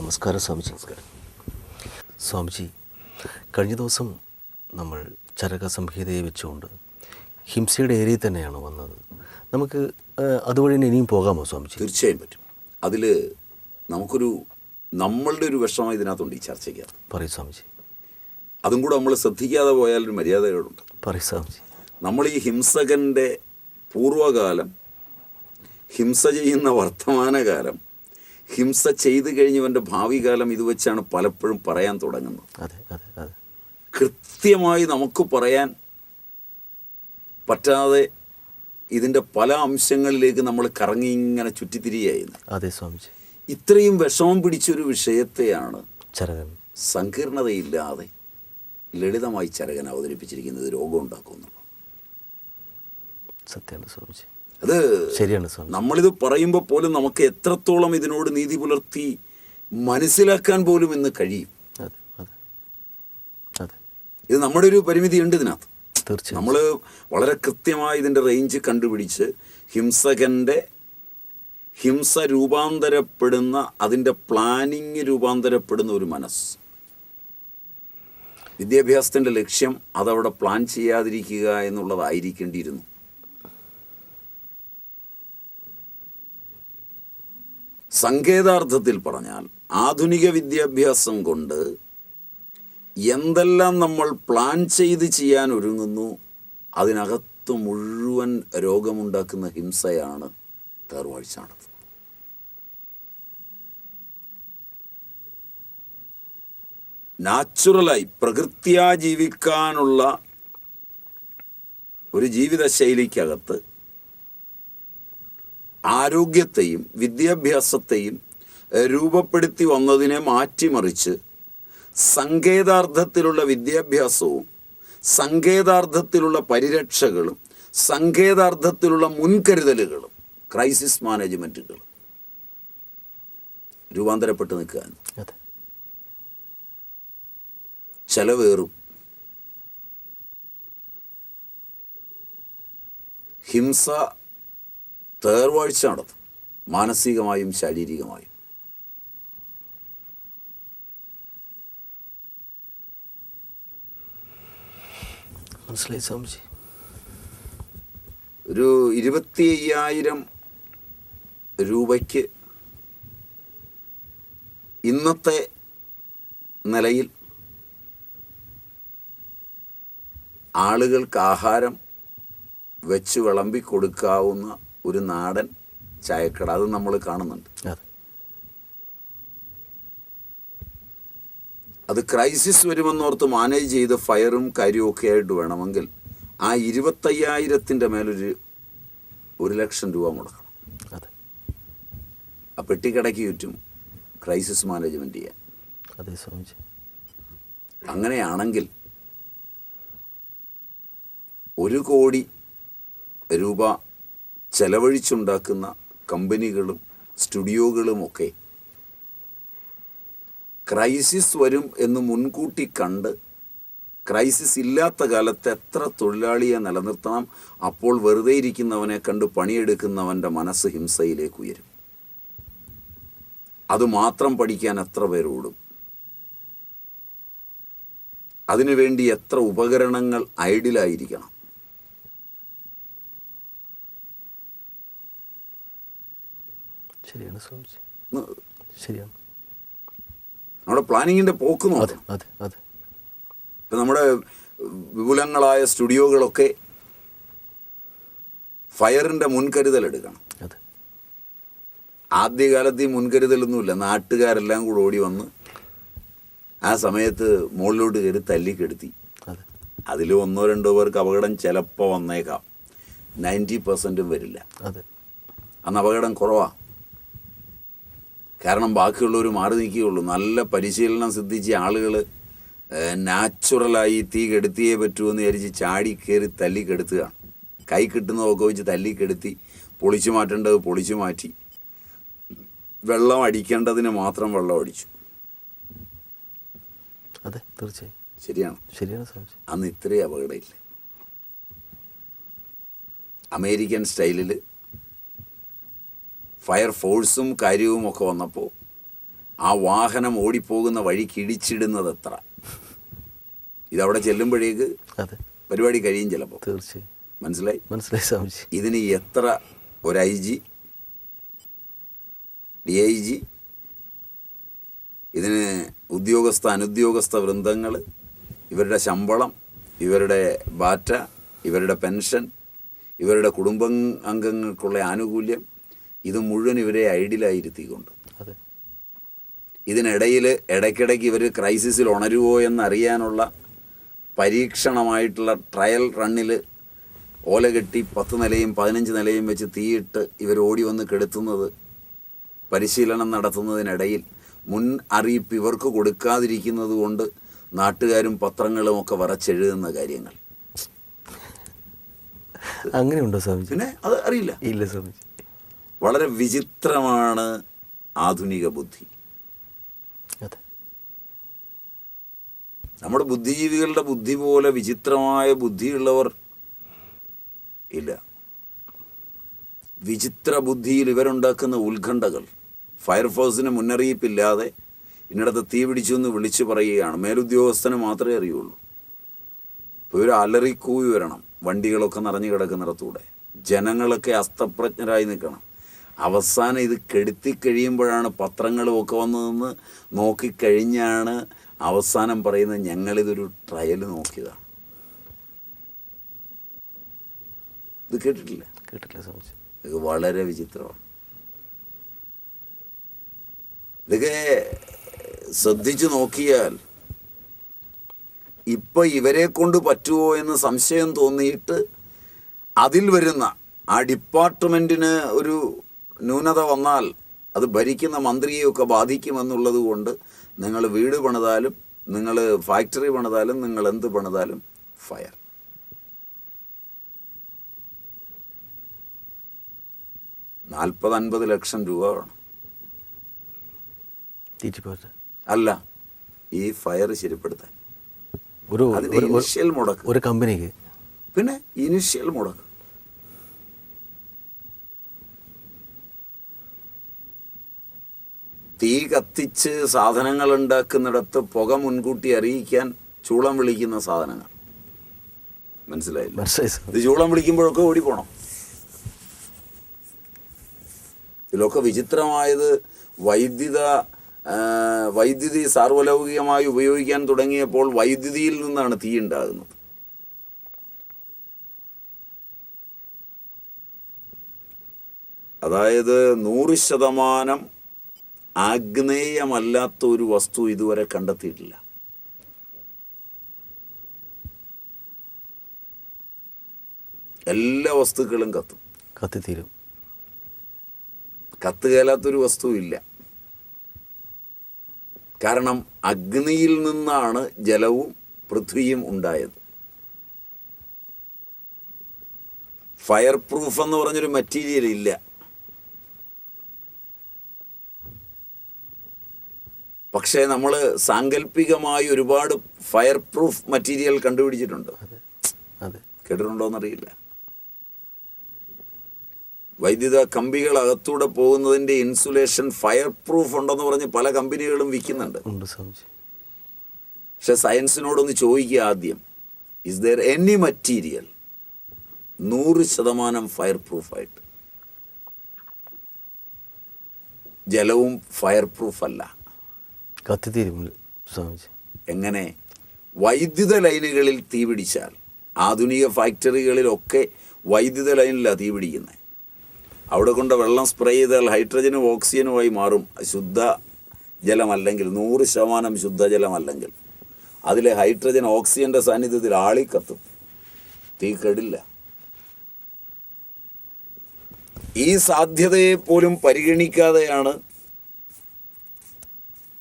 നമസ്കാരം സ്വാമിജി നമസ്കാരം. സ്വാമിജി കഴിഞ്ഞ ദിവസം നമ്മൾ ചരക സംഹിതയെ വെച്ചുകൊണ്ട് ഹിംസയുടെ ഏരിയയിൽ തന്നെയാണ് വന്നത്. നമുക്ക് അതുവഴി തന്നെ ഇനിയും പോകാമോ സ്വാമിജി തീർച്ചയായും പറ്റും. അതിൽ നമുക്കൊരു നമ്മളുടെ ഒരു വിഷമം ഇതിനകത്തുണ്ട് ഈ ചർച്ചയ്ക്കകത്ത് പറയും സ്വാമിജി അതും കൂടെ നമ്മൾ ശ്രദ്ധിക്കാതെ പോയാൽ ഒരു മര്യാദകളുണ്ട് പറയും സ്വാമിജി നമ്മൾ ഈ ഹിംസകന്റെ പൂർവകാലം ഹിംസ ചെയ്യുന്ന വർത്തമാനകാലം ഹിംസ ചെയ്തു കഴിഞ്ഞവന്റെ ഭാവി കാലം ഇത് വെച്ചാണ് പലപ്പോഴും പറയാൻ തുടങ്ങുന്നത്. അതെ അതെ അതെ. കൃത്യമായി നമുക്ക് പറയാൻ പറ്റാതെ ഇതിന്റെ പല അംശങ്ങളിലേക്ക് നമ്മൾ കറങ്ങി ഇങ്ങനെ ചുറ്റിത്തിരിയായിരുന്നു. അതെ സ്വാമിജി. ഇത്രയും വിഷമം പിടിച്ചൊരു വിഷയത്തെയാണ് ചരകൻ. സങ്കീർണതയില്ലാതെ ലളിതമായി ചരകൻ അവതരിപ്പിച്ചിരിക്കുന്നത് രോഗം ഉണ്ടാക്കുന്നുള്ളൂ സത്യമാണ് സ്വാമിജി. അത് ശരിയാണ് നമ്മളിത് പറയുമ്പോൾ പോലും നമുക്ക് എത്രത്തോളം ഇതിനോട് നീതി പുലർത്തി മനസ്സിലാക്കാൻ പോലും ഇന്ന് കഴിയും. ഇത് നമ്മുടെ ഒരു പരിമിതി ഉണ്ട് ഇതിനകത്ത്. തീർച്ചയായും. നമ്മൾ വളരെ കൃത്യമായി ഇതിന്റെ റേഞ്ച് കണ്ടുപിടിച്ച് ഹിംസകന്റെ ഹിംസ രൂപാന്തരപ്പെടുന്ന അതിന്റെ പ്ലാനിങ് രൂപാന്തരപ്പെടുന്ന ഒരു മനസ്സ്. വിദ്യാഭ്യാസത്തിന്റെ ലക്ഷ്യം അതവിടെ പ്ലാൻ ചെയ്യാതിരിക്കുക എന്നുള്ളതായിരിക്കേണ്ടിയിരുന്നു. സങ്കേതാർത്ഥത്തിൽ പറഞ്ഞാൽ ആധുനിക വിദ്യാഭ്യാസം കൊണ്ട് എന്തെല്ലാം നമ്മൾ പ്ലാൻ ചെയ്ത് ചെയ്യാൻ ഒരുങ്ങുന്നു അതിനകത്ത് മുഴുവൻ രോഗമുണ്ടാക്കുന്ന ഹിംസയാണ് തേർവാഴ്ച നടത്തുന്നത് നാച്ചുറലായി പ്രകൃത്യാ ജീവിക്കാനുള്ള ഒരു ജീവിതശൈലിക്കകത്ത് ആരോഗ്യത്തെയും വിദ്യാഭ്യാസത്തെയും രൂപപ്പെടുത്തി വന്നതിനെ മാറ്റിമറിച്ച് സങ്കേതാർത്ഥത്തിലുള്ള വിദ്യാഭ്യാസവും സങ്കേതാർത്ഥത്തിലുള്ള പരിരക്ഷകളും സങ്കേതാർത്ഥത്തിലുള്ള മുൻകരുതലുകളും ക്രൈസിസ് മാനേജ്മെന്റുകളും രൂപാന്തരപ്പെട്ട് നിൽക്കാൻ ചെലവേറും ഹിംസ തേർവാഴ്ച നടത്തും മാനസികമായും ശാരീരികമായും. മനസ്സിലായി സ്വാമിജി? ഒരു ഇരുപത്തി അയ്യായിരം രൂപയ്ക്ക് ഇന്നത്തെ നിലയിൽ ആളുകൾക്ക് ആഹാരം വെച്ച് വിളമ്പി കൊടുക്കാവുന്ന ഒരു നാടൻ ചായക്കട. അത് നമ്മൾ കാണുന്നുണ്ട്. അതെ. ക്രൈസിസ് വരുമെന്നോർത്ത് മാനേജ് ചെയ്ത് ഫയറും കാര്യവും ഒക്കെ ആയിട്ട് വേണമെങ്കിൽ ആ ഇരുപത്തയ്യായിരത്തിന്റെ മേലൊരു ഒരു ലക്ഷം രൂപ മുടക്കണം. അതെ. ആ പെട്ടിക്കടയ്ക്ക് ചുറ്റും ക്രൈസിസ് മാനേജ്മെന്റ് ചെയ്യാൻ. അതെ സ്വാമിജി. അങ്ങനെയാണെങ്കിൽ ഒരു കോടി രൂപ ചെലവഴിച്ചുണ്ടാക്കുന്ന കമ്പനികളും സ്റ്റുഡിയോകളുമൊക്കെ ക്രൈസിസ് വരും എന്ന് മുൻകൂട്ടി കണ്ട് ക്രൈസിസ് ഇല്ലാത്ത കാലത്ത് എത്ര തൊഴിലാളിയെ നിലനിർത്തണം അപ്പോൾ വെറുതെ ഇരിക്കുന്നവനെ കണ്ട് പണിയെടുക്കുന്നവന്റെ മനസ്സ് ഹിംസയിലേക്ക് ഉയരും. അത് മാത്രം പഠിക്കാൻ എത്ര പേരോടും അതിനുവേണ്ടി എത്ര ഉപകരണങ്ങൾ ഐഡിലായിരിക്കണം ശരിയാണ് സ്വാമിജി. ശരിയാണ്. നമ്മുടെ പ്ലാനിങ്ങിന്റെ പോക്ക് അതെ അതെ അതെ. ഇപ്പം നമ്മുടെ വിപുലങ്ങളായ സ്റ്റുഡിയോകളൊക്കെ ഫയറിന്റെ മുൻകരുതൽ എടുക്കണം. അതെ. ആദ്യകാലത്ത് ഈ മുൻകരുതലൊന്നുമില്ല. നാട്ടുകാരെല്ലാം കൂടെ ഓടി വന്ന് ആ സമയത്ത് മുകളിലോട്ട് കയറി തല്ലിക്കെടുത്തി അതെ. അതിൽ ഒന്നോ രണ്ടോ പേർക്ക് അപകടം ചിലപ്പോൾ വന്നേക്കാം. നയന്റി പെർസെന്റും വരില്ല. അതെ. അന്ന് അപകടം കുറവാണ് കാരണം ബാക്കിയുള്ളവർ മാറി നിൽക്കുകയുള്ളൂ. നല്ല പരിശീലനം സിദ്ധിച്ച ആളുകൾ നാച്ചുറലായി തീ കെടുത്തിയേ പറ്റുമെന്ന് വിചാരിച്ച് ചാടി കയറി തല്ലി കെടുത്തുകയാണ് കൈ കിട്ടുന്നതൊക്കെ വെച്ച് തല്ലി കെടുത്തി പൊളിച്ചു മാറ്റേണ്ടത് പൊളിച്ചു മാറ്റി. വെള്ളം അടിക്കേണ്ടതിന് മാത്രം വെള്ളം അടിച്ചു. അതെ തീർച്ചയായും. ശരിയാണ്. ശരിയാണ് അന്ന് ഇത്രയും അപകടമില്ല അമേരിക്കൻ സ്റ്റൈലിൽ ഫയർ ഫോഴ്സും കാര്യവും ഒക്കെ വന്നപ്പോൾ ആ വാഹനം ഓടിപ്പോകുന്ന വഴിക്ക് ഇടിച്ചിടുന്നത് എത്ര? ഇതവിടെ ചെല്ലുമ്പോഴേക്ക് പരിപാടി കഴിയും ചിലപ്പോൾ തീർച്ചയായും. മനസ്സിലായി? മനസ്സിലായി സ്വാമിജി. ഇതിന് എത്ര ഒരു I G? D I G? ഇതിന് ഉദ്യോഗസ്ഥ അനുദ്യോഗസ്ഥ വൃന്ദങ്ങൾ ഇവരുടെ ശമ്പളം ഇവരുടെ ബാറ്റ ഇവരുടെ പെൻഷൻ ഇവരുടെ കുടുംബ അംഗങ്ങൾക്കുള്ള ആനുകൂല്യം ഇത് മുഴുവൻ ഇവരെ ഐഡിയലായിരുത്തിക്കൊണ്ട്. ഇതിനിടയിൽ ഇടയ്ക്കിടയ്ക്ക് ഇവർ ക്രൈസിസിൽ ഉണരുവോ എന്നറിയാനുള്ള പരീക്ഷണമായിട്ടുള്ള ട്രയൽ റണ്ണിൽ ഓല കെട്ടി പത്ത് നിലയും പതിനഞ്ച് നിലയും വെച്ച് തീയിട്ട് ഇവർ ഓടി വന്ന് കെടുത്തുന്നത് പരിശീലനം നടത്തുന്നതിനിടയിൽ മുൻ അറിയിപ്പ് ഇവർക്ക് കൊടുക്കാതിരിക്കുന്നത് കൊണ്ട് നാട്ടുകാരും പത്രങ്ങളും ഒക്കെ വരച്ചെഴുതുന്ന കാര്യങ്ങൾ. അങ്ങനെയുണ്ടോ സ്വാമിജി? പിന്നെ അത് അറിയില്ല. ഇല്ല സ്വാമിജി. വളരെ വിചിത്രമാണ് ആധുനിക ബുദ്ധി. നമ്മുടെ ബുദ്ധിജീവികളുടെ ബുദ്ധി പോലെ വിചിത്രമായ ബുദ്ധിയുള്ളവർ ഇല്ല. വിചിത്ര ബുദ്ധിയിൽ ഇവരുണ്ടാക്കുന്ന ഉത്കണ്ഠകൾ ഫയർഫോഴ്സിന് മുന്നറിയിപ്പില്ലാതെ ഇന്നിടത്ത് തീ പിടിച്ചു എന്ന് വിളിച്ചു പറയുകയാണ്. മേലുദ്യോഗസ്ഥന് മാത്രമേ അറിയുള്ളൂ. ഇപ്പോൾ ഒരു അലറിക്കൂവി വരണം വണ്ടികളൊക്കെ നിറഞ്ഞു കിടക്കുന്നിടത്തൂടെ. ജനങ്ങളൊക്കെ അസ്തപ്രജ്ഞരായി നിൽക്കണം. അവസാനം ഇത് കെടുത്തി കഴിയുമ്പോഴാണ് പത്രങ്ങളും ഒക്കെ വന്നതെന്ന് നോക്കിക്കഴിഞ്ഞാണ് അവസാനം പറയുന്നത് ഞങ്ങളിതൊരു ട്രയൽ നോക്കിയതാണ് ഇത് കേട്ടിട്ടില്ല? കേട്ടില്ല സംശയം ഇത് വളരെ വിചിത്രമാണ്. ഇതൊക്കെ ശ്രദ്ധിച്ചു നോക്കിയാൽ ഇപ്പൊ ഇവരെ കൊണ്ട് പറ്റുമോ എന്ന് സംശയം തോന്നിയിട്ട് അതിൽ വരുന്ന ആ ഡിപ്പാർട്ട്മെന്റിന് ഒരു ന്യൂനത വന്നാൽ അത് ഭരിക്കുന്ന മന്ത്രിയെയൊക്കെ ബാധിക്കുമെന്നുള്ളത് കൊണ്ട് നിങ്ങൾ വീട് പണിതാലും നിങ്ങൾ ഫാക്ടറി പണിതാലും നിങ്ങൾ എന്ത് പണിതാലും ഫയർ. നാൽപ്പത് അൻപത് ലക്ഷം രൂപ വേണം. അല്ല ഈ ഫയർ ശരിപ്പെടുത്താൻ. ഒരു- ഇനിഷ്യൽ മുടക്ക്. ഒരു കമ്പനിക്ക്. പിന്നെ ഇനിഷ്യൽ മുടക്ക്. തീ കത്തിച്ച് സാധനങ്ങൾ ഉണ്ടാക്കുന്നിടത്ത് പുക മുൻകൂട്ടി അറിയിക്കാൻ ചൂളം വിളിക്കുന്ന സാധനങ്ങൾ. മനസ്സിലായില്ല? മനസ്സിലായി ഇത് ചൂളം വിളിക്കുമ്പോഴൊക്കെ ഓടിപ്പോണം ഇതിലൊക്കെ വിചിത്രമായത് വൈദ്യുത വൈദ്യുതി സാർവലൗകികമായി ഉപയോഗിക്കാൻ തുടങ്ങിയപ്പോൾ വൈദ്യുതിയിൽ നിന്നാണ് തീ ഉണ്ടാകുന്നത്. അതായത് നൂറ് ശതമാനം ആഗ്നേയമല്ലാത്ത ഒരു വസ്തു ഇതുവരെ കണ്ടെത്തിയിട്ടില്ല. എല്ലാ വസ്തുക്കളും കത്തും. കത്തിത്തീരും. കത്തുകേലാത്തൊരു വസ്തുവില്ല കാരണം അഗ്നിയിൽ നിന്നാണ് ജലവും പൃഥ്വിയും ഉണ്ടായത്. ഫയർ പ്രൂഫ് എന്ന് പറഞ്ഞൊരു മെറ്റീരിയൽ ഇല്ല. പക്ഷേ നമ്മൾ സാങ്കല്പികമായി ഒരുപാട് ഫയർ പ്രൂഫ് മെറ്റീരിയൽ കണ്ടുപിടിച്ചിട്ടുണ്ട് കേട്ടിട്ടുണ്ടോ എന്നറിയില്ല വൈദ്യുത കമ്പികൾ അകത്തൂടെ പോകുന്നതിന്റെ ഇൻസുലേഷൻ ഫയർ പ്രൂഫ് ഉണ്ടെന്ന് പറഞ്ഞ് പല കമ്പനികളും വിൽക്കുന്നുണ്ട്. പക്ഷെ സയൻസിനോടൊന്ന് ചോദിക്കുക ആദ്യം. ഇസ് ദർ എനി മെറ്റീരിയൽ നൂറ് ശതമാനം ഫയർ പ്രൂഫായിട്ട് ജലവും ഫയർ പ്രൂഫ് അല്ല. കത്തിത്തീരും സ്വാമിജി? എങ്ങനെ? വൈദ്യുത ലൈനുകളിൽ തീ പിടിച്ചാൽ ആധുനിക ഫാക്ടറികളിലൊക്കെ വൈദ്യുത ലൈനിലാണ് തീ പിടിക്കുന്നത് അവിടെ കൊണ്ട് വെള്ളം സ്പ്രേ ചെയ്താൽ ഹൈഡ്രജനും ഓക്സിജനുമായി മാറും. ശുദ്ധ ജലമല്ലെങ്കിൽ നൂറ് ശതമാനം ശുദ്ധജലമല്ലെങ്കിൽ അതിലെ ഹൈഡ്രജൻ ഓക്സിജന്റെ സാന്നിധ്യത്തിൽ ആളി കത്തും തീ കെടില്ല. ഈ സാധ്യതയെ പോലും പരിഗണിക്കാതെയാണ്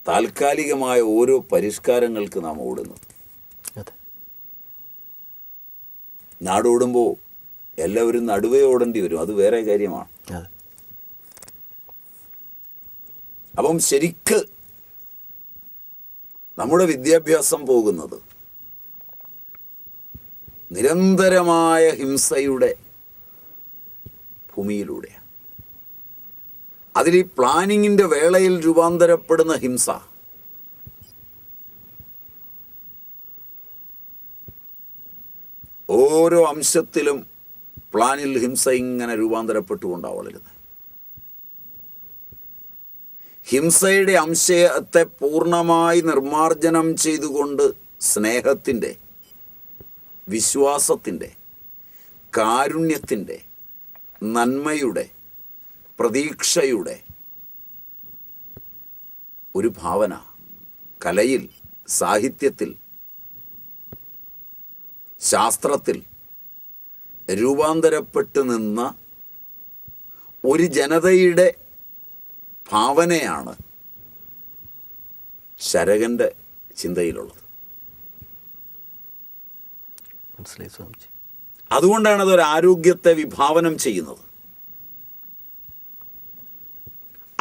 താൽക്കാലികമായ ഓരോ പരിഷ്കാരങ്ങൾക്ക് നാം ഓടുന്നത്. നാടോടുമ്പോൾ എല്ലാവരും നടുവേ ഓടേണ്ടി വരും. അത് വേറെ കാര്യമാണ്. അപ്പം ശരിക്ക് നമ്മുടെ വിദ്യാഭ്യാസം പോകുന്നത് നിരന്തരമായ ഹിംസയുടെ ഭൂമിയിലൂടെയാണ്. അതിൽ ഈ പ്ലാനിങ്ങിന്റെ വേളയിൽ രൂപാന്തരപ്പെടുന്ന ഹിംസ. ഓരോ അംശത്തിലും പ്ലാനിൽ ഹിംസ ഇങ്ങനെ രൂപാന്തരപ്പെട്ടുകൊണ്ടാണ് വളരുന്നത് ഹിംസയുടെ അംശത്തെ പൂർണമായി നിർമാർജനം ചെയ്തുകൊണ്ട് സ്നേഹത്തിന്റെ വിശ്വാസത്തിന്റെ കാരുണ്യത്തിന്റെ നന്മയുടെ പ്രതീക്ഷയുടെ ഒരു ഭാവന കലയിൽ സാഹിത്യത്തിൽ ശാസ്ത്രത്തിൽ രൂപാന്തരപ്പെട്ടു നിന്ന ഒരു ജനതയുടെ ഭാവനയാണ് ശരകന്റെ ചിന്തയിലുള്ളത്. മനസ്സിലായി സ്വാമിജി. അതുകൊണ്ടാണ് അതൊരു ആരോഗ്യത്തെ വിഭാവനം ചെയ്യുന്നത്.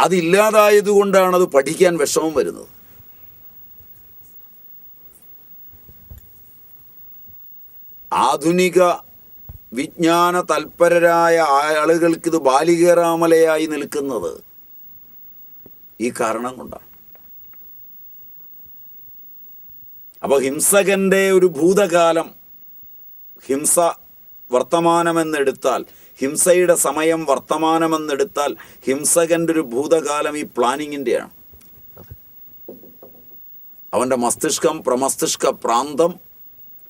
അതില്ലാതായതുകൊണ്ടാണ് അത് പഠിക്കാൻ വിഷമം വരുന്നത്. ആധുനിക വിജ്ഞാന തൽപരരായ ആളുകൾക്കിത് ബാലികേറാമലയായി നിൽക്കുന്നത് ഈ കാരണം കൊണ്ടാണ്. അപ്പോൾ ഹിംസകന്റെ ഒരു ഭൂതകാലം ഹിംസ വർത്തമാനമെന്നെടുത്താൽ ഹിംസയുടെ സമയം വർത്തമാനമെന്നെടുത്താൽ ഹിംസകന്റെ ഒരു ഭൂതകാലം ഈ പ്ലാനിങ്ങിന്റെയാണ് അവന്റെ മസ്തിഷ്കം പ്രമസ്തിഷ്ക പ്രാന്തം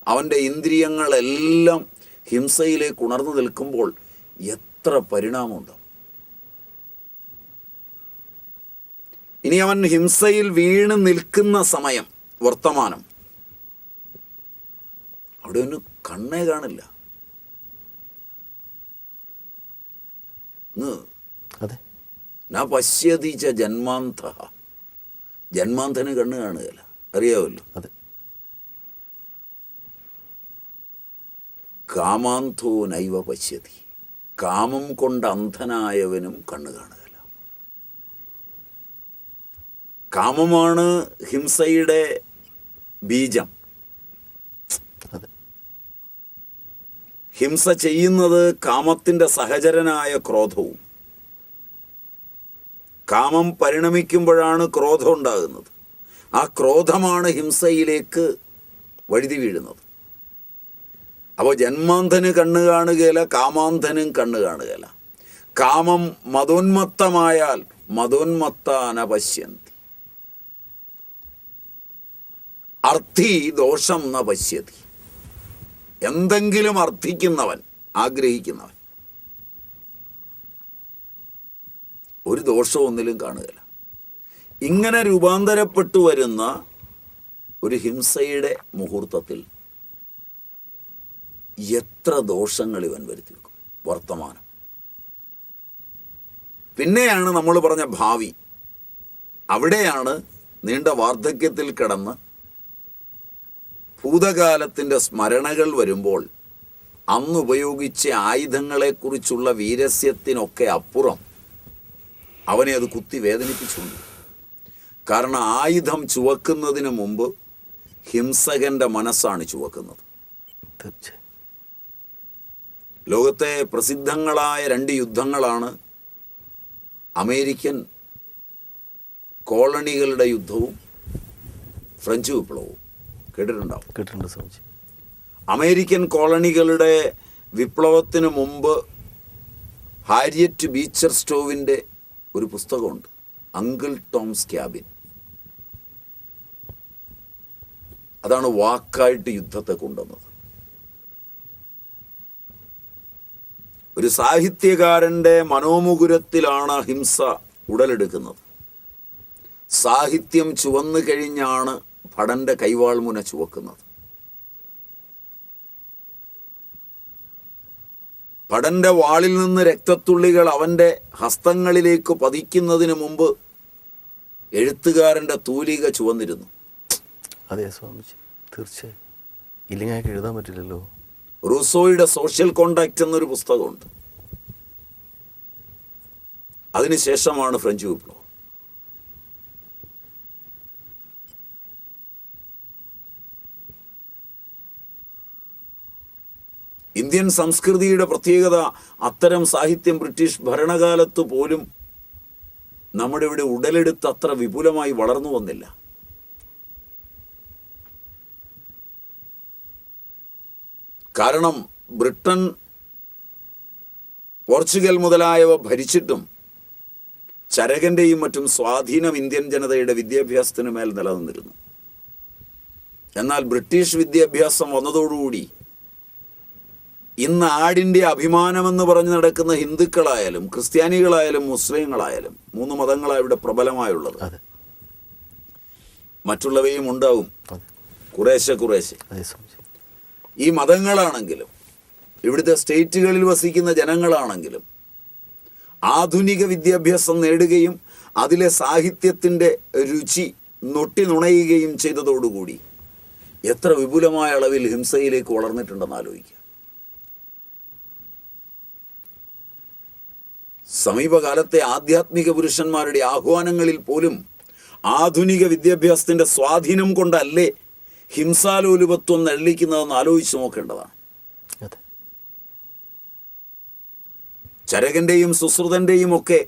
അവന്റെ ഇന്ദ്രിയങ്ങളെല്ലാം ഹിംസയിലേക്ക് ഉണർന്നു നിൽക്കുമ്പോൾ എത്ര പരിണാമമുണ്ട്. ഇനി അവൻ ഹിംസയിൽ വീണ് നിൽക്കുന്ന സമയം വർത്തമാനം. അവിടെ ഒന്നും കണ്ണേ കാണില്ല. അതെ. ന പശ്യതി ച ജന്മാന്ത ജന്മാന്തന് കണ്ണ് കാണുകയില്ല. അറിയാമല്ലോ അതെ. കാമാന്തോ നൈവ പശ്യതി. കാമം കൊണ്ട് അന്ധനായവനും കണ്ണ് കാണുകയില്ല. കാമമാണ് ഹിംസയുടെ ബീജം. ഹിംസ ചെയ്യുന്നത് കാമത്തിന്റെ സഹചരനായ ക്രോധവും. കാമം പരിണമിക്കുമ്പോഴാണ് ക്രോധം ഉണ്ടാകുന്നത്. ആ ക്രോധമാണ് ഹിംസയിലേക്ക് വഴുതി വീഴുന്നത്. അപ്പോൾ ജന്മാന്ധന് കണ്ണു കാണുകയില്ല കാമാന്ധനും കണ്ണു കാണുകയില്ല. കാമം മതോന്മത്തമായാൽ മതോന്മത്താന അർത്ഥി ദോഷം ന പശ്യതി. എന്തെങ്കിലും അർത്ഥിക്കുന്നവൻ ആഗ്രഹിക്കുന്നവൻ. ഒരു ദോഷവും ഒന്നിലും കാണുകയില്ല. ഇങ്ങനെ രൂപാന്തരപ്പെട്ടു വരുന്ന ഒരു ഹിംസയുടെ മുഹൂർത്തത്തിൽ എത്ര ദോഷങ്ങൾ ഇവൻ വരുത്തി വെക്കും വർത്തമാനം. പിന്നെയാണ് നമ്മൾ പറഞ്ഞ ഭാവി. അവിടെയാണ് നീണ്ട വാർദ്ധക്യത്തിൽ കിടന്ന് ഭൂതകാലത്തിന്റെ സ്മരണകൾ വരുമ്പോൾ അന്ന് ഉപയോഗിച്ച ആയുധങ്ങളെക്കുറിച്ചുള്ള വീരസ്യത്തിനൊക്കെ അപ്പുറം അവനെ അത് കുത്തി വേദനിപ്പിച്ചുകൊണ്ട്. കാരണം ആയുധം ചുവക്കുന്നതിന് മുമ്പ് ഹിംസകന്റെ മനസ്സാണ് ചുവക്കുന്നത്. ലോകത്തെ പ്രസിദ്ധങ്ങളായ രണ്ട് യുദ്ധങ്ങളാണ് അമേരിക്കൻ കോളണികളുടെ യുദ്ധവും ഫ്രഞ്ച് വിപ്ലവവും. കേട്ടിട്ടുണ്ടാവും. കേട്ടിട്ടുണ്ട് സ്വാമിജി. അമേരിക്കൻ കോളണികളുടെ വിപ്ലവത്തിന് മുമ്പ് ഹാരിയറ്റ് ബീച്ചർ സ്റ്റോവിന്റെ ഒരു പുസ്തകമുണ്ട് അങ്കിൾ ടോംസ് ക്യാബിൻ. അതാണ് വാക്കായിട്ട് യുദ്ധത്തെ കൊണ്ടുവന്നത്. ഒരു സാഹിത്യകാരന്റെ മനോമുകുരത്തിലാണ് ഹിംസ ഉടലെടുക്കുന്നത്. സാഹിത്യം ചുവന്നു കഴിഞ്ഞാണ് ഭടന്റെ കൈവാൾമുന ചുവക്കുന്നത്. ഭടന്റെ വാളിൽ നിന്ന് രക്തത്തുള്ളികൾ അവന്റെ ഹസ്തങ്ങളിലേക്ക് പതിക്കുന്നതിന് മുമ്പ് എഴുത്തുകാരന്റെ തൂലിക ചുവന്നിരുന്നു. അതെ സ്വാമിജി തീർച്ചയായും. ഇല്ലെങ്കിൽ അയാൾക്ക് എഴുതാൻ പറ്റില്ലല്ലോ. റൂസോയുടെ സോഷ്യൽ കോണ്ടാക്ട് എന്നൊരു പുസ്തകമുണ്ട്. അതിനുശേഷമാണ് ഫ്രഞ്ച് വിപ്ലവം. ഇന്ത്യൻ സംസ്കൃതിയുടെ പ്രത്യേകത അത്തരം സാഹിത്യം ബ്രിട്ടീഷ് ഭരണകാലത്ത് പോലും നമ്മുടെ ഇവിടെ ഉടലെടുത്ത് അത്ര വിപുലമായി വളർന്നു വന്നില്ല. കാരണം ബ്രിട്ടൻ പോർച്ചുഗൽ മുതലായവ ഭരിച്ചിട്ടും ചരകന്റെയും മറ്റും സ്വാധീനം ഇന്ത്യൻ ജനതയുടെ വിദ്യാഭ്യാസത്തിന് മേൽ നിലനിന്നിരുന്നു. എന്നാൽ ബ്രിട്ടീഷ് വിദ്യാഭ്യാസം വന്നതോടുകൂടി ഇന്ന് ആടിന്റെ അഭിമാനമെന്ന് പറഞ്ഞ് നടക്കുന്ന ഹിന്ദുക്കളായാലും ക്രിസ്ത്യാനികളായാലും മുസ്ലിങ്ങളായാലും മൂന്ന് മതങ്ങളാണ് ഇവിടെ പ്രബലമായുള്ളത്. മറ്റുള്ളവയും ഉണ്ടാവും. കുറേശ്ശെ കുറേശ്ശെ. ഈ മതങ്ങളാണെങ്കിലും ഇവിടുത്തെ സ്റ്റേറ്റുകളിൽ വസിക്കുന്ന ജനങ്ങളാണെങ്കിലും ആധുനിക വിദ്യാഭ്യാസം നേടുകയും അതിലെ സാഹിത്യത്തിന്റെ രുചി നൊട്ടി നുണയുകയും ചെയ്തതോടുകൂടി എത്ര വിപുലമായ അളവിൽ ഹിംസയിലേക്ക് വളർന്നിട്ടുണ്ടെന്ന് ആലോചിക്കുക. സമീപകാലത്തെ ആധ്യാത്മിക പുരുഷന്മാരുടെ ആഹ്വാനങ്ങളിൽ പോലും ആധുനിക വിദ്യാഭ്യാസത്തിന്റെ സ്വാധീനം കൊണ്ടല്ലേ ഹിംസാലോലുപത്വം നള്ളിക്കുന്നതെന്ന് ആലോചിച്ച് നോക്കേണ്ടതാണ്. ചരകന്റെയും സുശ്രുതന്റെയും ഒക്കെ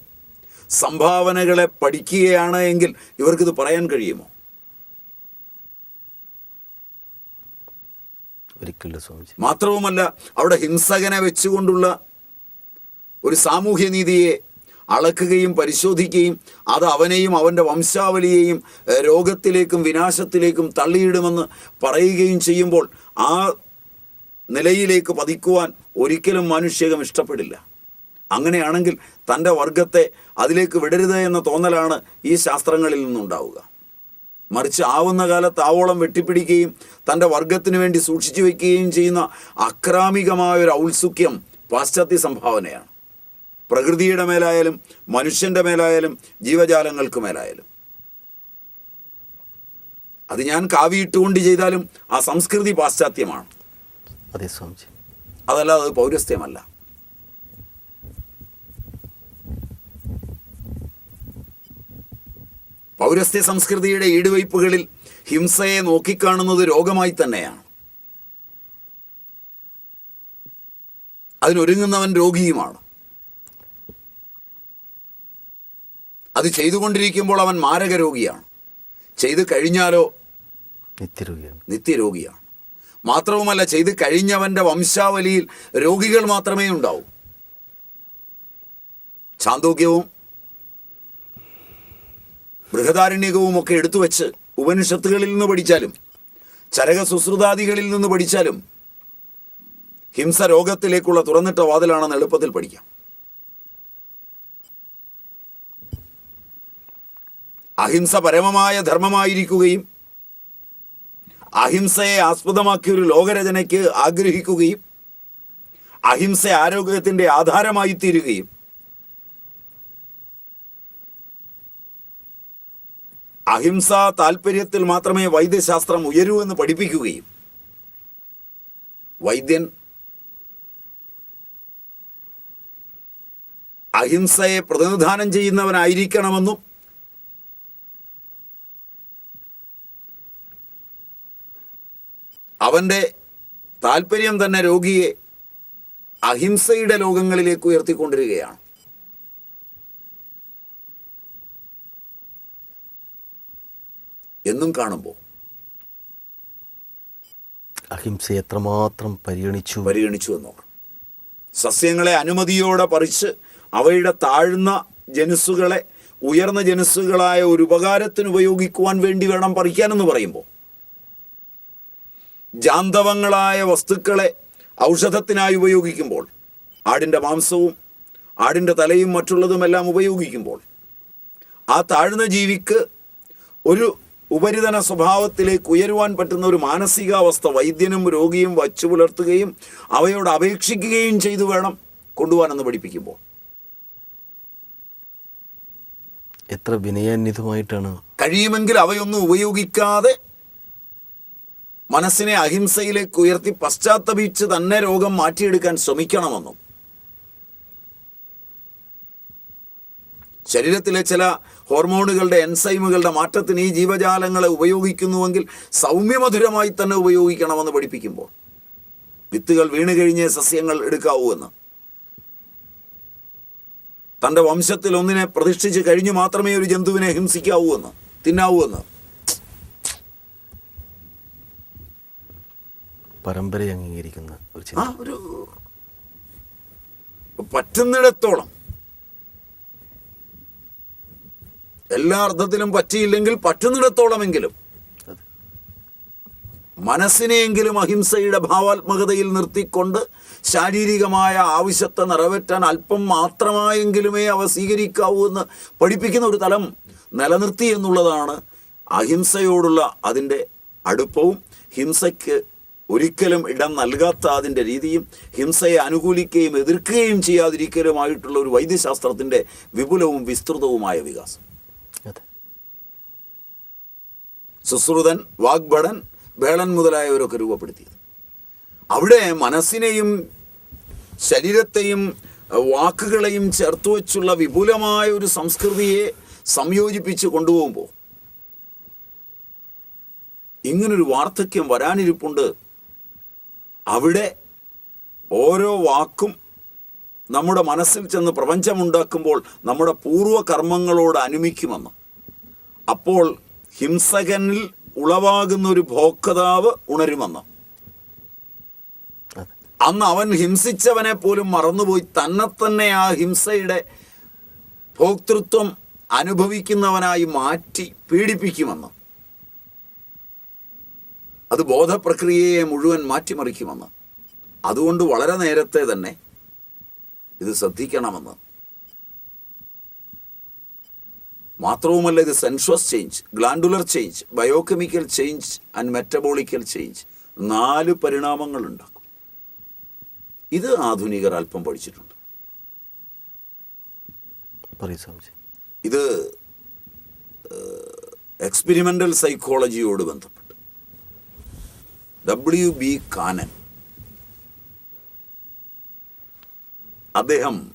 സംഭാവനകളെ പഠിക്കുകയാണ് എങ്കിൽ ഇവർക്കിത് പറയാൻ കഴിയുമോ? മാത്രവുമല്ല അവിടെ ഹിംസകനെ വെച്ചുകൊണ്ടുള്ള ഒരു സാമൂഹ്യ നീതിയെ അളക്കുകയും പരിശോധിക്കുകയും അത് അവനെയും അവന്റെ വംശാവലിയെയും രോഗത്തിലേക്കും വിനാശത്തിലേക്കും തള്ളിയിടുമെന്ന് പറയുകയും ചെയ്യുമ്പോൾ ആ നിലയിലേക്ക് പതിക്കുവാൻ ഒരിക്കലും മനുഷ്യകം ഇഷ്ടപ്പെടില്ല. അങ്ങനെയാണെങ്കിൽ തന്റെ വർഗത്തെ അതിലേക്ക് വിടരുത് എന്ന തോന്നലാണ് ഈ ശാസ്ത്രങ്ങളിൽ നിന്നുണ്ടാവുക. മറിച്ച് ആവുന്ന കാലത്ത് ആവോളം വെട്ടിപ്പിടിക്കുകയും തന്റെ വർഗത്തിന് വേണ്ടി സൂക്ഷിച്ചു വയ്ക്കുകയും ചെയ്യുന്ന അക്രാമികമായ ഒരു ഔത്സുക്യം പാശ്ചാത്യ സംഭാവനയാണ്. പ്രകൃതിയുടെ മേലായാലും മനുഷ്യന്റെ മേലായാലും ജീവജാലങ്ങൾക്ക് മേലായാലും. അത് ഞാൻ കാവിയിട്ടുകൊണ്ട് ചെയ്താലും ആ സംസ്കൃതി പാശ്ചാത്യമാണ്. അതെ സ്വാമിജി. അതല്ലാതെ അത് പൗരസ്ത്യമല്ല. പൗരസ്ത്യ സംസ്കൃതിയുടെ ഈടുവയ്പ്പുകളിൽ ഹിംസയെ നോക്കിക്കാണുന്നത് രോഗമായി തന്നെയാണ്. അതിനൊരുങ്ങുന്നവൻ രോഗിയുമാണ്. അത് ചെയ്തുകൊണ്ടിരിക്കുമ്പോൾ അവൻ മാരക രോഗിയാണ് ചെയ്തു കഴിഞ്ഞാലോ? നിത്യരോഗിയാണ്. നിത്യരോഗിയാണ്. മാത്രവുമല്ല ചെയ്ത് കഴിഞ്ഞവന്റെ വംശാവലിയിൽ രോഗികൾ മാത്രമേ ഉണ്ടാവൂ. ചാന്തോക്യവും ബൃഹദാരണ്യകവും ഒക്കെ എടുത്തു വെച്ച് ഉപനിഷത്തുകളിൽ നിന്ന് പഠിച്ചാലും ചരക സുശ്രുതാദികളിൽ നിന്ന് പഠിച്ചാലും ഹിംസ രോഗത്തിലേക്കുള്ള തുറന്നിട്ട വാതിലാണെന്ന് എളുപ്പത്തിൽ പഠിക്കാം. അഹിംസ പരമമായ ധർമ്മമായിരിക്കുകയും അഹിംസയെ ആസ്പദമാക്കിയ ഒരു ലോകരചനയ്ക്ക് ആഗ്രഹിക്കുകയും അഹിംസ ആരോഗ്യത്തിന്റെ ആധാരമായി തീരുകയും അഹിംസ താല്പര്യത്തിൽ മാത്രമേ വൈദ്യശാസ്ത്രം ഉയരൂ എന്ന് പഠിപ്പിക്കുകയും വൈദ്യൻ അഹിംസയെ പ്രതിനിധാനം ചെയ്യുന്നവനായിരിക്കണമെന്നും അവന്റെ താല്പര്യം തന്നെ രോഗിയെ അഹിംസയുടെ ലോകങ്ങളിലേക്ക് ഉയർത്തിക്കൊണ്ടിരിക്കുകയാണ്. എന്നും കാണുമ്പോൾ. അഹിംസ എത്രമാത്രം പരിഗണിച്ചു? പരിഗണിച്ചു എന്ന്? സസ്യങ്ങളെ അനുമതിയോടെ പറിച്ച് അവയുടെ താഴ്ന്ന ജനുസുകളെ ഉയർന്ന ജനുസുകളായ ഒരു ഉപകാരത്തിന് ഉപയോഗിക്കുവാൻ വേണ്ടി വേണം പറിക്കാനെന്ന് പറയുമ്പോൾ. ജാന്തവങ്ങളായ വസ്തുക്കളെ ഔഷധത്തിനായി ഉപയോഗിക്കുമ്പോൾ ആടിന്റെ മാംസവും ആടിന്റെ തലയും മറ്റുള്ളതുമെല്ലാം ഉപയോഗിക്കുമ്പോൾ ആ താഴ്ന്ന ജീവിക്ക് ഒരു ഉപരിതന സ്വഭാവത്തിലേക്ക് ഉയരുവാൻ പറ്റുന്ന ഒരു മാനസികാവസ്ഥ വൈദ്യനും രോഗിയും വച്ചു പുലർത്തുകയും അവയോട് അപേക്ഷിക്കുകയും ചെയ്തു വേണം കൊണ്ടുപോകാനെന്ന് പഠിപ്പിക്കുമ്പോൾ. എത്ര വിനയാന്വിതമായിട്ടാണ്. കഴിയുമെങ്കിൽ അവയൊന്നും ഉപയോഗിക്കാതെ മനസ്സിനെ അഹിംസയിലേക്ക് ഉയർത്തി പശ്ചാത്തപിച്ച് തന്നെ രോഗം മാറ്റിയെടുക്കാൻ ശ്രമിക്കണമെന്നും. ശരീരത്തിലെ ചില ഹോർമോണുകളുടെ എൻസൈമുകളുടെ മാറ്റത്തിന് ഈ ജീവജാലങ്ങളെ ഉപയോഗിക്കുന്നുവെങ്കിൽ സൗമ്യമധുരമായി തന്നെ ഉപയോഗിക്കണമെന്ന് പഠിപ്പിക്കുമ്പോൾ. വിത്തുകൾ വീണ് കഴിഞ്ഞേ സസ്യങ്ങൾ എടുക്കാവൂ എന്ന്. തന്റെ വംശത്തിൽ ഒന്നിനെ പ്രതിഷ്ഠിച്ച് കഴിഞ്ഞു മാത്രമേ ഒരു ജന്തുവിനെ ഹിംസിക്കാവൂ എന്ന് തിന്നാവൂ എന്ന്. പരമ്പര അംഗീകരിക്കുന്ന ഒരു ആ ചിന്ത. ഒരു പറ്റുന്നിടത്തോളം. എല്ലാ അർത്ഥത്തിലും പറ്റിയില്ലെങ്കിൽ പറ്റുന്നിടത്തോളമെങ്കിലും മനസ്സിനെയെങ്കിലും അഹിംസയുടെ ഭാവാത്മകതയിൽ നിർത്തിക്കൊണ്ട് ശാരീരികമായ ആവശ്യത്തെ നിറവേറ്റാൻ അല്പം മാത്രമായെങ്കിലുമേ അവ സ്വീകരിക്കാവൂ എന്ന് പഠിപ്പിക്കുന്ന ഒരു തലം നിലനിർത്തി എന്നുള്ളതാണ് അഹിംസയോടുള്ള അതിന്റെ അടുപ്പവും. ഹിംസയ്ക്ക് ഒരിക്കലും ഇടം നൽകാത്ത അതിന്റെ രീതിയും ഹിംസയെ അനുകൂലിക്കുകയും എതിർക്കുകയും ചെയ്യാതിരിക്കലുമായിട്ടുള്ള ഒരു വൈദ്യശാസ്ത്രത്തിന്റെ വിപുലവും വിസ്തൃതവുമായ വികാസം. സുശ്രുതൻ വാഗ്ഭടൻ വേളൻ മുതലായവരൊക്കെ രൂപപ്പെടുത്തിയത്. അവിടെ മനസ്സിനെയും ശരീരത്തെയും വാക്കുകളെയും ചേർത്ത് വെച്ചുള്ള വിപുലമായ ഒരു സംസ്കൃതിയെ സംയോജിപ്പിച്ച് കൊണ്ടുപോകുമ്പോൾ ഇങ്ങനൊരു വാർദ്ധക്യം വരാനിരിപ്പുണ്ട് അവിടെ ഓരോ വാക്കും നമ്മുടെ മനസ്സിൽ ചെന്ന് പ്രപഞ്ചമുണ്ടാക്കുമ്പോൾ നമ്മുടെ പൂർവകർമ്മങ്ങളോട് അനുമിക്കുമെന്ന്. അപ്പോൾ ഹിംസകനിൽ ഉളവാകുന്ന ഒരു ഭോക്താവ് ഉണരുമെന്ന്. അന്ന് അവൻ ഹിംസിച്ചവനെ പോലും മറന്നുപോയി. തന്നെ തന്നെ ആ ഹിംസയുടെ ഭോക്തൃത്വം അനുഭവിക്കുന്നവനായി മാറ്റി പീഡിപ്പിക്കുമെന്ന്. അത് ബോധപ്രക്രിയയെ മുഴുവൻ മാറ്റിമറിക്കുമെന്ന്. അതുകൊണ്ട് വളരെ നേരത്തെ തന്നെ ഇത് ശ്രദ്ധിക്കണമെന്ന്. മാത്രവുമല്ല ഇത് sensuous change glandular change biochemical change and metabolical change നാല് പരിണാമങ്ങൾ ഉണ്ടാക്കും ഇത് ആധുനികർ അല്പം പഠിച്ചിട്ടുണ്ട്. ഇത് എക്സ്പെരിമെന്റൽ സൈക്കോളജിയോട് ബന്ധപ്പെട്ട്. ഡബ്ല്യു ബി കാനൻ അദ്ദേഹം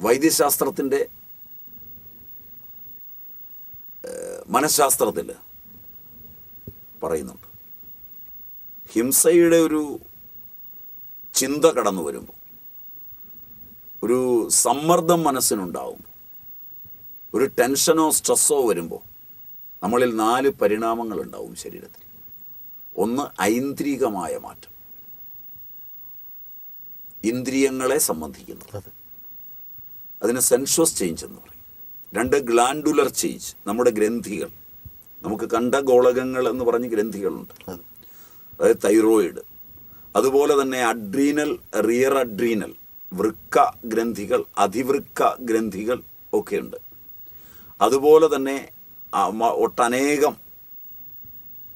വൈദ്യശാസ്ത്രത്തിന്റെ മനഃശാസ്ത്രത്തിൽ പറയുന്നുണ്ട്. ഹിംസയുടെ ഒരു ചിന്ത കടന്നു വരുമ്പോൾ ഒരു സമ്മർദ്ദം മനസ്സിനുണ്ടാവുമ്പോൾ ഒരു ടെൻഷനോ സ്ട്രെസ്സോ വരുമ്പോൾ നമ്മളിൽ നാല് പരിണാമങ്ങൾ ഉണ്ടാവും ശരീരത്തിൽ. ഒന്ന് ഐന്ദ്രികമായ മാറ്റം. ഇന്ദ്രിയങ്ങളെ സംബന്ധിക്കുന്നത്. അതെ. അതിന് സെൻഷ്വസ് ചേഞ്ച് എന്ന് പറയും. രണ്ട് ഗ്ലാൻഡുലർ ചേഞ്ച് നമ്മുടെ ഗ്രന്ഥികൾ. നമുക്ക് കണ്ട ഗോളകങ്ങൾ എന്ന് പറഞ്ഞ് ഗ്രന്ഥികളുണ്ട്. അതായത് തൈറോയിഡ്. അതുപോലെ തന്നെ അഡ്രീനൽ റിയർ അഡ്രീനൽ വൃക്ക ഗ്രന്ഥികൾ അതിവൃക്ക ഗ്രന്ഥികൾ ഒക്കെയുണ്ട് അതുപോലെ തന്നെ ഒട്ടനേകം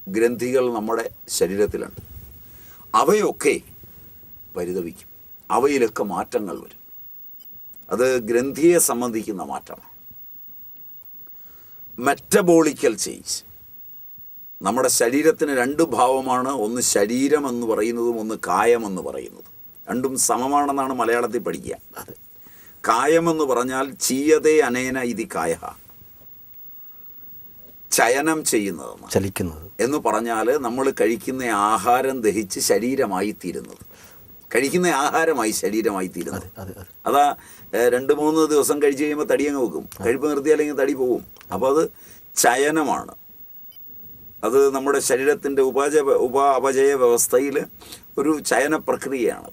ഗ്രന്ഥികൾ നമ്മുടെ ശരീരത്തിലുണ്ട്. അവയൊക്കെ പരിതപിക്കും. അവയിലൊക്കെ മാറ്റങ്ങൾ വരും. അത് ഗ്രന്ഥിയെ സംബന്ധിക്കുന്ന മാറ്റമാണ്. മെറ്റബോളിക്കൽ ചേഞ്ച് നമ്മുടെ ശരീരത്തിന് രണ്ട് ഭാവമാണ്. ഒന്ന് ശരീരം എന്ന് പറയുന്നതും ഒന്ന് കായമെന്ന് പറയുന്നതും. രണ്ടും സമമാണെന്നാണ് മലയാളത്തിൽ പഠിക്കുക. കായമെന്ന് പറഞ്ഞാൽ ചീയതേ അനേന ഇതി കായ ചയനം ചെയ്യുന്നത് ചലിക്കുന്നത്. എന്ന് പറഞ്ഞാൽ നമ്മൾ കഴിക്കുന്ന ആഹാരം ദഹിച്ച് ശരീരമായി തീരുന്നത്. കഴിക്കുന്ന ആഹാരമായി ശരീരമായി തീരുന്നത്. അതെ രണ്ട് മൂന്ന് ദിവസം കഴിച്ചു കഴിയുമ്പോൾ തടി അങ്ങ് വെക്കും. കഴിപ്പ് നിർത്തിയാലെങ്കിൽ തടി പോകും അപ്പോൾ അത് ചയനമാണ്. അത് നമ്മുടെ ശരീരത്തിന്റെ ഉപാജ ഉപ അപചയ വ്യവസ്ഥയിൽ ഒരു ചയന പ്രക്രിയയാണ്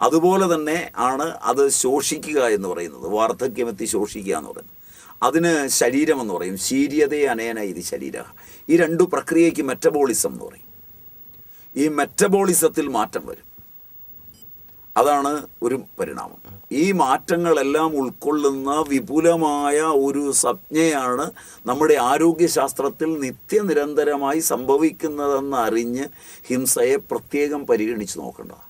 അതുപോലെ തന്നെ ആണ് അത് ശോഷിക്കുക എന്ന് പറയുന്നത്. വാർദ്ധക്യമെത്തി ശോഷിക്കുക എന്ന് പറയുന്നത്. അതിന് ശരീരമെന്ന് പറയും. ശീര്യതയെ അനേന ഇത് ശരീര. ഈ രണ്ടു പ്രക്രിയയ്ക്ക് മെറ്റബോളിസം എന്ന് പറയും. ഈ മെറ്റബോളിസത്തിൽ മാറ്റം വരും. അതാണ് ഒരു പരിണാമം. ഈ മാറ്റങ്ങളെല്ലാം ഉൾക്കൊള്ളുന്ന വിപുലമായ ഒരു സംജ്ഞയാണ് നമ്മുടെ ആരോഗ്യശാസ്ത്രത്തിൽ നിത്യനിരന്തരമായി സംഭവിക്കുന്നതെന്ന് അറിഞ്ഞ് ഹിംസയെ പ്രത്യേകം പരിഗണിച്ച് നോക്കേണ്ടതാണ്.